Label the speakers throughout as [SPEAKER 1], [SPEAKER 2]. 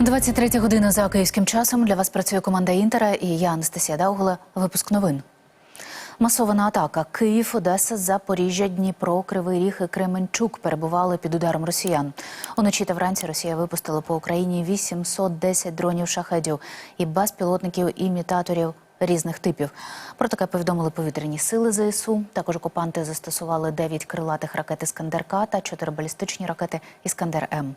[SPEAKER 1] 23 година за київським часом. Для вас працює команда Інтера і я Анастасія Даугла. Випуск новин. Масована атака. Київ, Одеса, Запоріжжя, Дніпро, Кривий Ріг і Кременчук перебували під ударом росіян. Уночі та вранці Росія випустила по Україні 810 дронів шахедів і безпілотників імітаторів різних типів. Про таке повідомили повітряні сили ЗСУ. Також окупанти застосували 9 крилатих ракет «Іскандер-К» та 4 балістичні ракети «Іскандер-М».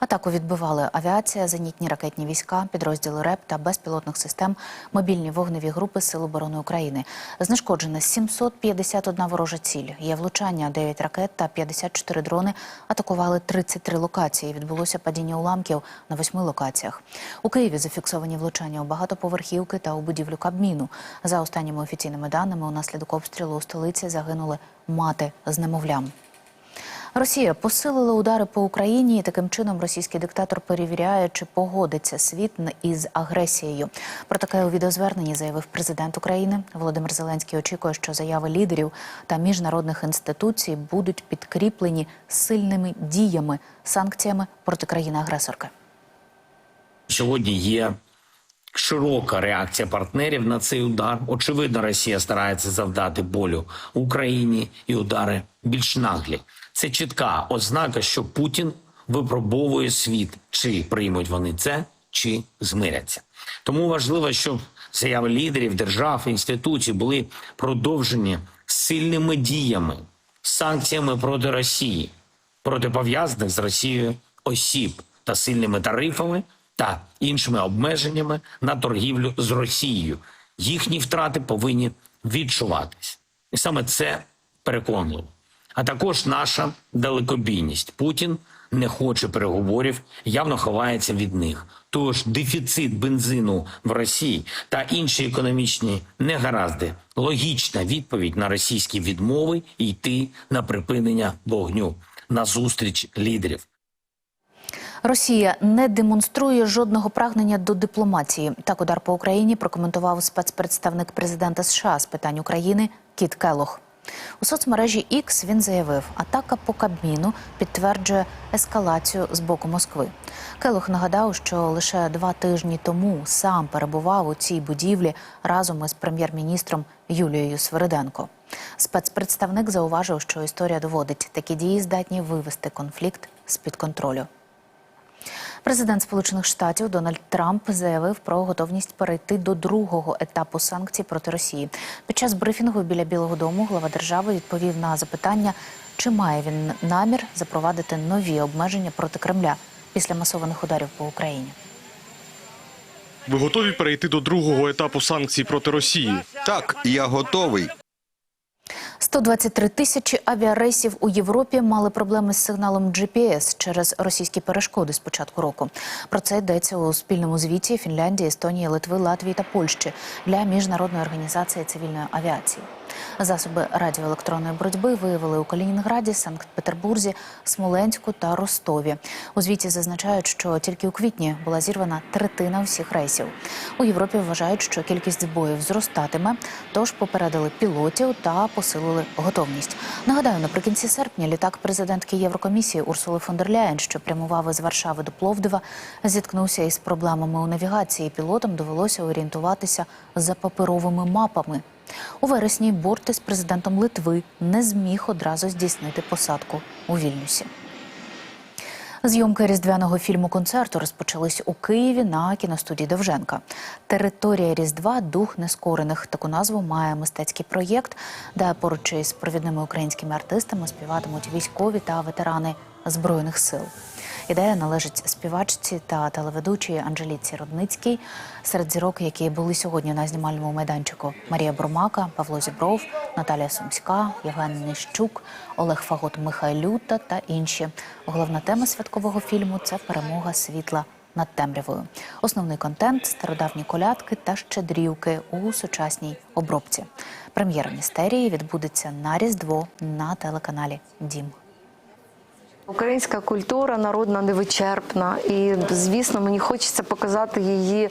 [SPEAKER 1] Атаку відбивали авіація, зенітні ракетні війська, підрозділи РЕП та безпілотних систем, мобільні вогневі групи Сил оборони України. Знешкоджено 751 ворожа ціль. Є влучання 9 ракет та 54 дрони. Атакували 33 локації. Відбулося падіння уламків на восьми локаціях. У Києві зафіксовані влучання у багатоповерхівки та у будівлю Кабміну. За останніми офіційними даними, унаслідок обстрілу у столиці загинули мати з немовлям. Росія посилила удари по Україні, і таким чином російський диктатор перевіряє, чи погодиться світ із агресією. Про таке у відеозверненні заявив президент України Володимир Зеленський. Очікує, що заяви лідерів та міжнародних інституцій будуть підкріплені сильними діями, санкціями проти країни-агресорки.
[SPEAKER 2] Сьогодні є широка реакція партнерів на цей удар. Очевидно, Росія старається завдати болю Україні і удари більш наглі. Це чітка ознака, що Путін випробовує світ, чи приймуть вони це, чи змиряться. Тому важливо, щоб заяви лідерів держав інституцій були продовжені сильними діями, санкціями проти Росії, проти пов'язаних з Росією осіб та сильними тарифами та іншими обмеженнями на торгівлю з Росією. Їхні втрати повинні відчуватись, і саме це переконливо. А також наша далекобійність. Путін не хоче переговорів, явно ховається від них. Тож дефіцит бензину в Росії та інші економічні негаразди логічна відповідь на російські відмови йти на припинення вогню на зустріч лідерів.
[SPEAKER 1] Росія не демонструє жодного прагнення до дипломатії. Так удар по Україні прокоментував спецпредставник президента США з питань України Кіт Келох. У соцмережі X він заявив, атака по Кабміну підтверджує ескалацію з боку Москви. Келох нагадав, що лише два тижні тому сам перебував у цій будівлі разом із прем'єр-міністром Юлією Свириденко. Спецпредставник зауважив, що історія доводить, такі дії здатні вивести конфлікт з під контролю. Президент Сполучених Штатів Дональд Трамп заявив про готовність перейти до другого етапу санкцій проти Росії. Під час брифінгу біля Білого Дому глава держави відповів на запитання, чи має він намір запровадити нові обмеження проти Кремля після масованих ударів по Україні.
[SPEAKER 3] Ви готові перейти до другого етапу санкцій проти Росії?
[SPEAKER 4] Так, я готовий.
[SPEAKER 1] 123 тисячі авіарейсів у Європі мали проблеми з сигналом GPS через російські перешкоди з початку року. Про це йдеться у спільному звіті Фінляндії, Естонії, Литви, Латвії та Польщі для міжнародної організації цивільної авіації. Засоби радіоелектронної боротьби виявили у Калінінграді, Санкт-Петербурзі, Смоленську та Ростові. У звіті зазначають, що тільки у квітні була зірвана третина всіх рейсів. У Європі вважають, що кількість збоїв зростатиме, тож попередили пілотів та посилили готовність. Нагадаю, наприкінці серпня літак президентки Єврокомісії Урсули фон дер Ляєн, що прямував із Варшави до Пловдива, зіткнувся із проблемами у навігації. Пілотам довелося орієнтуватися за паперовими мапами. У вересні борт із президентом Литви не зміг одразу здійснити посадку у Вільнюсі. Зйомки різдвяного фільму концерту розпочались у Києві на кіностудії Довженка. Територія Різдва дух нескорених. Таку назву має мистецький проєкт, де поруч із провідними українськими артистами співатимуть військові та ветерани збройних сил. Ідея належить співачці та телеведучій Анжеліці Рудницькій. Серед зірок, які були сьогодні на знімальному майданчику: Марія Бурмака, Павло Зібров, Наталія Сумська, Євген Нищук, Олег Фагот Михайлюта та інші. Головна тема святкового фільму це перемога світла над темрявою. Основний контент стародавні колядки та щедрівки у сучасній обробці. Прем'єра містерії відбудеться на Різдво на телеканалі Дім.
[SPEAKER 5] Українська культура народна невичерпна, і звісно, мені хочеться показати її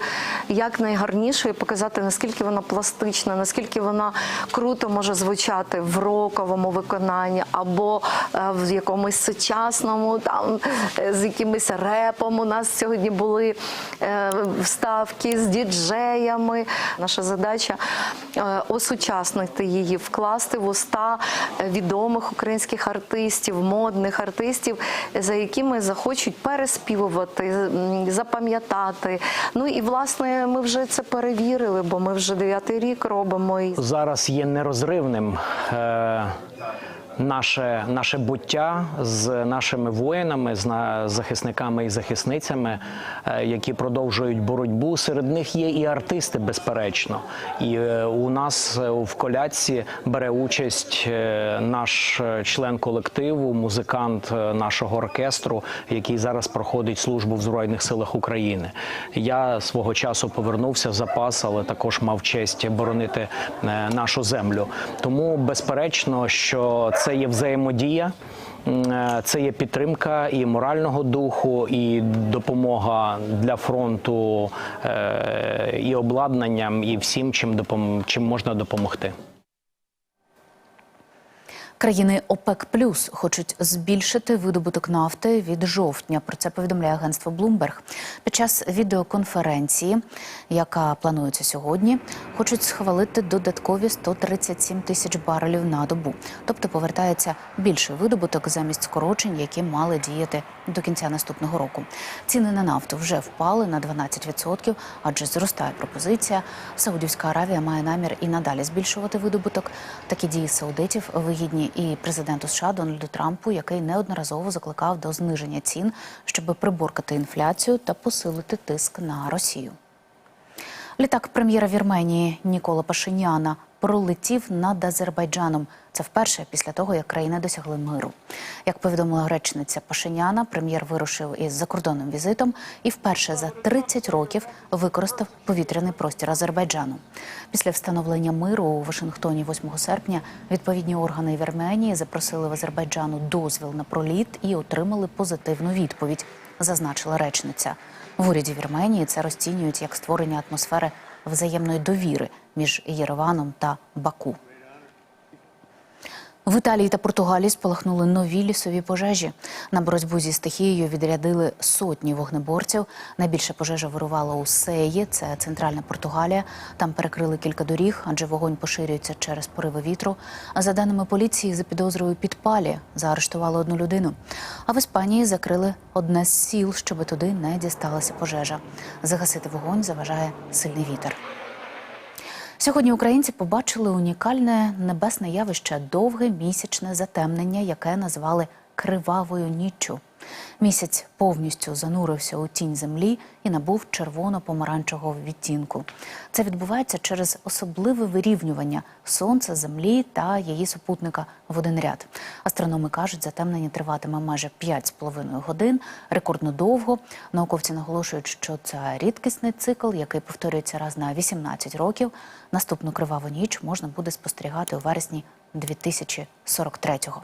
[SPEAKER 5] як найгарнішою, показати наскільки вона пластична, наскільки вона круто може звучати в роковому виконанні або е, в якомусь сучасному, там е, з якимось репом. У нас сьогодні були е, вставки з діджеями. Наша задача осучаснити її, вкласти в уста відомих українських артистів, модних артистів, за якими захочуть переспівувати, запам'ятати. Ну і власне ми вже це перевірили, бо ми вже дев'ятий рік робимо.
[SPEAKER 6] Зараз є нерозривним е, наше, наше буття з нашими воїнами, з захисниками і захисницями, е, які продовжують боротьбу. Серед них є і артисти, безперечно. І е, у нас е, в колядці бере участь наш член колективу, музикант нашого оркестру, який зараз проходить службу в Збройних силах України. Я свого часу повернувся в запас, але також мав честь боронити нашу землю. Тому безперечно, що це є взаємодія. е, Це є підтримка і морального духу, і допомога для фронту, е, і обладнанням, і всім, чим чим можна допомогти.
[SPEAKER 1] Країни ОПЕК Плюс хочуть збільшити видобуток нафти від жовтня. Про це повідомляє агентство Bloomberg. Під час відеоконференції, яка планується сьогодні, хочуть схвалити додаткові 137 тисяч барелів на добу. Тобто повертається більший видобуток замість скорочень, які мали діяти до кінця наступного року. Ціни на нафту вже впали на 12%, адже зростає пропозиція. Саудівська Аравія має намір і надалі збільшувати видобуток. Такі дії саудитів вигідні і президенту США Дональду Трампу, який неодноразово закликав до зниження цін, щоб приборкати інфляцію та посилити тиск на Росію. Літак прем'єра Вірменії Нікола Пашиняна пролетів над Азербайджаном. Це вперше після того, як країни досягли миру. Як повідомила речниця Пашиняна, прем'єр вирушив із закордонним візитом і вперше за 30 років використав повітряний простір Азербайджану. Після встановлення миру у Вашингтоні 8 серпня відповідні органи Вірменії запросили в Азербайджану дозвіл на проліт і отримали позитивну відповідь, зазначила речниця. В уряді Вірменії це розцінюють як створення атмосфери взаємної довіри між Єреваном та Баку. В Італії та Португалії спалахнули нові лісові пожежі. На боротьбу зі стихією відрядили сотні вогнеборців. Найбільша пожежа вирувала у Сеї, це центральна Португалія. Там перекрили кілька доріг, адже вогонь поширюється через пориви вітру. А за даними поліції, за підозрою підпалі заарештували одну людину. А в Іспанії закрили одне з сіл, щоб туди не дісталася пожежа. Загасити вогонь заважає сильний вітер. Сьогодні українці побачили унікальне небесне явище довге місячне затемнення, яке назвали кривавою ніччю. Місяць повністю занурився у тінь землі і набув червоно-помаранчевого відтінку. Це відбувається через особливе вирівнювання сонця, землі та її супутника в один ряд. Астрономи кажуть, затемнення триватиме майже 5,5 годин, рекордно довго. Науковці наголошують, що це рідкісний цикл, який повторюється раз на 18 років. Наступну криваву ніч можна буде спостерігати у вересні 2043-го.